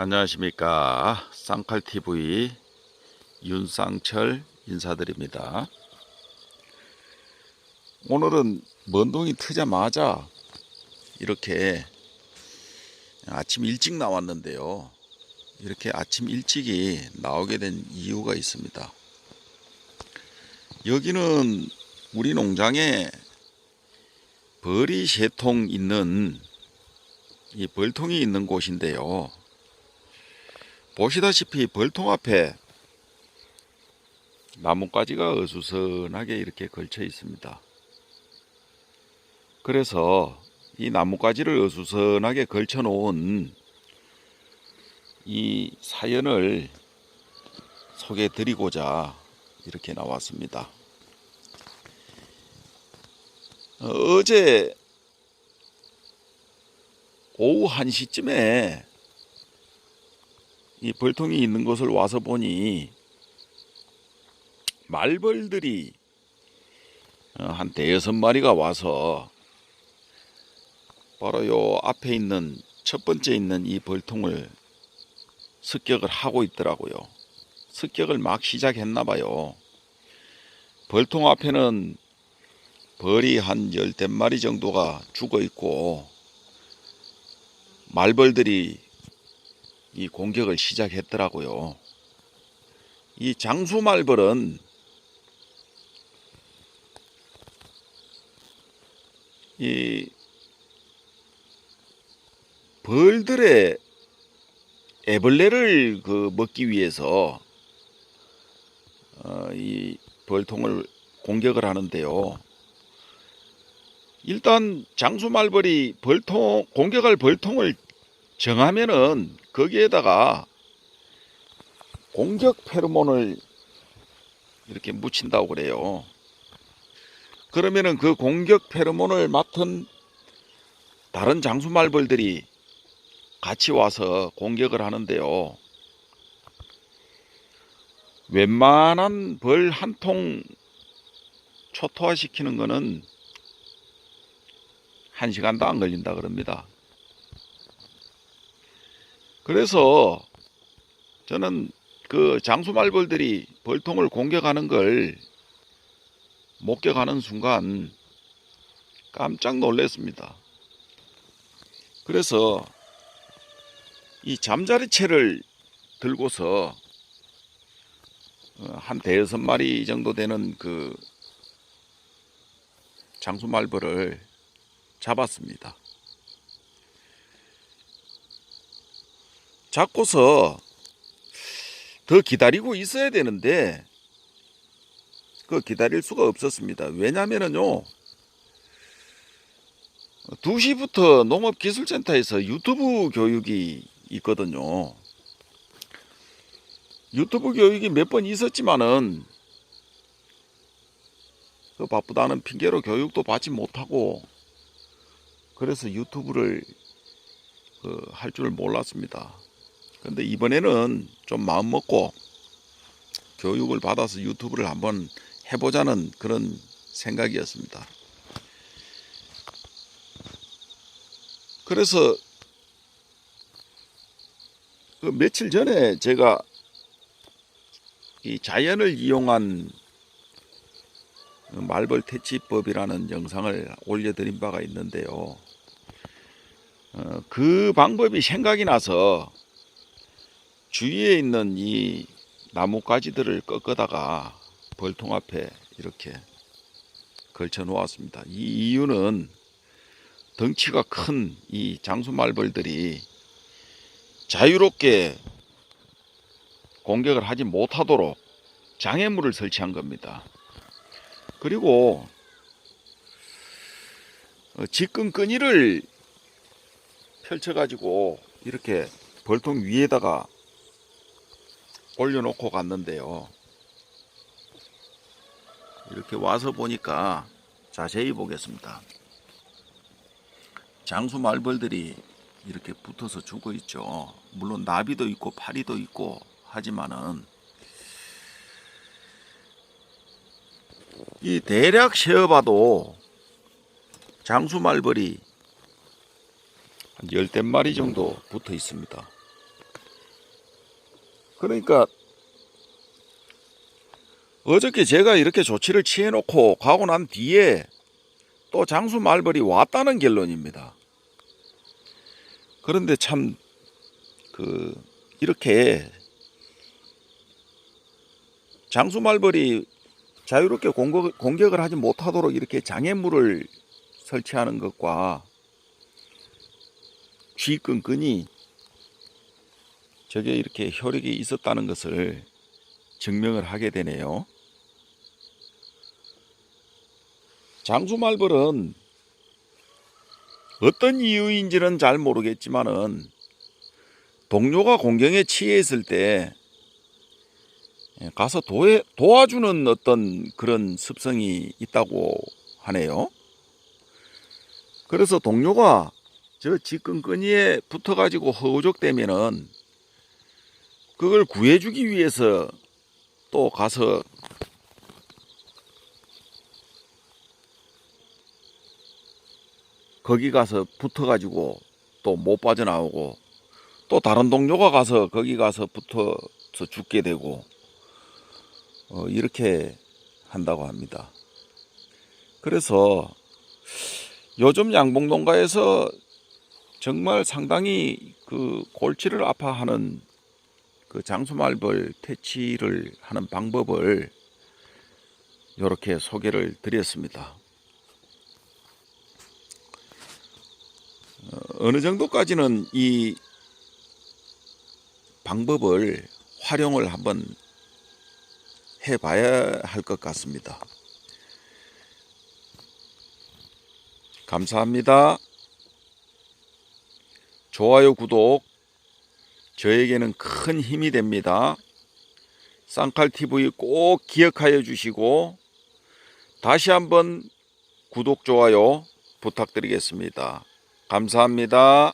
안녕하십니까. 쌍칼TV 윤쌍철 인사드립니다. 오늘은 먼동이 트자마자 이렇게 아침 일찍 나왔는데요. 이렇게 아침 일찍이 나오게 된 이유가 있습니다. 여기는 우리 농장에 벌이 세 통 있는 이 벌통이 있는 곳인데요 보시다시피 벌통 앞에 나뭇가지가 어수선하게 이렇게 걸쳐 있습니다. 그래서 이 나뭇가지를 어수선하게 걸쳐 놓은 이 사연을 소개해 드리고자 이렇게 나왔습니다. 어, 어제 오후 1시쯤에 이 벌통이 있는 곳을 와서 보니 말벌들이 어, 한 대여섯 마리가 와서 바로 요 앞에 있는 첫 번째 있는 이 벌통을 습격을 하고 있더라고요. 습격을 막 시작했나 봐요. 벌통 앞에는 벌이 한 열댓 마리 정도가 죽어 있고 말벌들이 이 공격을 시작했더라고요. 이 장수말벌은 이 벌들의 애벌레를 그 먹기 위해서 어, 이 벌통을 공격을 하는데요. 일단 장수말벌이 벌통 공격할 벌통을 정하면은 거기에다가 공격 페로몬을 이렇게 묻힌다고 그래요. 그러면은 그 공격 페로몬을 맡은 다른 장수말벌들이 같이 와서 공격을 하는데요. 웬만한 벌 한 통 초토화시키는 거는 한 시간도 안 걸린다 그럽니다. 그래서 저는 그 장수말벌들이 벌통을 공격하는 걸 목격하는 순간 깜짝 놀랐습니다. 그래서 이 잠자리채를 들고서 어, 한 대여섯 마리 정도 되는 그 장수말벌을 잡았습니다. 잡고서 더 기다리고 있어야 되는데 그 기다릴 수가 없었습니다. 왜냐면은요. 2시부터 농업기술센터에서 유튜브 교육이 있거든요. 유튜브 교육이 몇 번 있었지만은 그 바쁘다는 핑계로 교육도 받지 못하고 그래서 유튜브를 그 할줄 몰랐습니다. 근데 이번에는 좀 마음 먹고 교육을 받아서 유튜브를 한번 해보자는 그런 생각이었습니다. 그래서 그 며칠 전에 제가 이 자연을 이용한 말벌 퇴치법이라는 영상을 올려드린 바가 있는데요. 어, 그 방법이 생각이 나서 주위에 있는 이 나뭇가지들을 꺾어다가 벌통 앞에 이렇게 걸쳐 놓았습니다. 이 이유는 덩치가 큰 이 장수말벌들이 자유롭게 공격을 하지 못하도록 장애물을 설치한 겁니다. 그리고 어, 직근 끈이를 펼쳐가지고 이렇게 벌통 위에다가 올려놓고 갔는데요. 이렇게 와서 보니까 자세히 보겠습니다. 장수 말벌들이 이렇게 붙어서 죽어 있죠. 물론 나비도 있고 파리도 있고 하지만은 이 대략 세어봐도 장수 말벌이 한 열댓 마리 정도 붙어 있습니다. 그러니까 어저께 제가 이렇게 조치를 취해놓고 가고 난 뒤에 또 장수 말벌이 왔다는 결론입니다. 그런데 참 그 이렇게 장수 말벌이 자유롭게 공격, 공격을 하지 못하도록 이렇게 장애물을 설치하는 것과 쥐끈끈이 저게 이렇게 효력이 있었다는 것을 증명을 하게 되네요. 장수말벌은 어떤 이유인지는 잘 모르겠지만은 동료가 공경에 취해 있을 때 가서 도에, 도와주는 어떤 그런 습성이 있다고 하네요. 그래서 동료가 저 지끈끈이에 붙어가지고 허우적대면은 그걸 구해주기 위해서 또 가서 거기 가서 붙어가지고 또 못 빠져나오고 또 다른 동료가 가서 거기 가서 붙어서 죽게 되고 어, 이렇게 한다고 합니다. 그래서 요즘 양봉 농가에서 정말 상당히 그 골치를 아파하는 그 장수말벌 퇴치를 하는 방법을 이렇게 소개를 드렸습니다. 어, 어느 정도까지는 이 방법을 활용을 한번 해봐야 할 것 같습니다. 감사합니다. 좋아요, 구독, 저에게는 큰 힘이 됩니다. 쌍칼TV 꼭 기억하여 주시고, 다시 한번 구독, 좋아요 부탁드리겠습니다. 감사합니다.